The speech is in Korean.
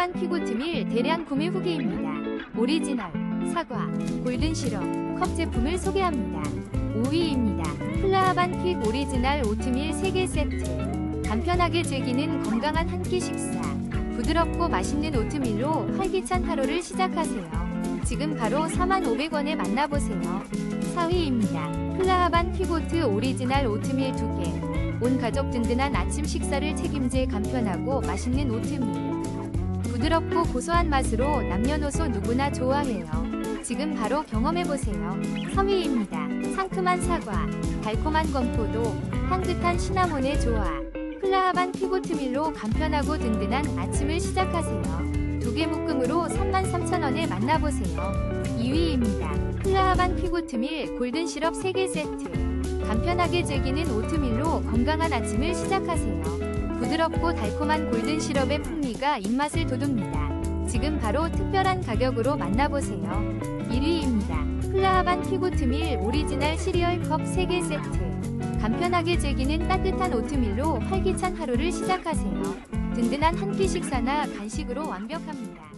플라하반 피고트밀 대량 구매 후기입니다. 오리지널, 사과, 골든 시럽, 컵 제품을 소개합니다. 5위입니다. 플라하반 픽 오리지널 오트밀 3개 세트. 간편하게 즐기는 건강한 한 끼 식사. 부드럽고 맛있는 오트밀로 활기찬 하루를 시작하세요. 지금 바로 4,500원에 만나보세요. 4위입니다. 플라하반 피고트 오리지널 오트밀 2개. 온 가족 든든한 아침 식사를 책임질 간편하고 맛있는 오트밀. 부드럽고 고소한 맛으로 남녀노소 누구나 좋아해요. 지금 바로 경험해보세요. 3위입니다. 상큼한 사과, 달콤한 건포도, 향긋한 시나몬의 조화. 플라하반 피고트밀로 간편하고 든든한 아침을 시작하세요. 두 개 묶음으로 33,000원에 만나보세요. 2위입니다. 플라하반 피고트밀 골든 시럽 3개 세트. 간편하게 즐기는 오트밀로 건강한 아침을 시작하세요. 부드럽고 달콤한 골든 시럽의 풍미가 입맛을 돋웁니다. 지금 바로 특별한 가격으로 만나보세요. 1위입니다. 플라하반 피고트밀 오리지널 시리얼 컵 3개 세트. 간편하게 즐기는 따뜻한 오트밀로 활기찬 하루를 시작하세요. 든든한 한 끼 식사나 간식으로 완벽합니다.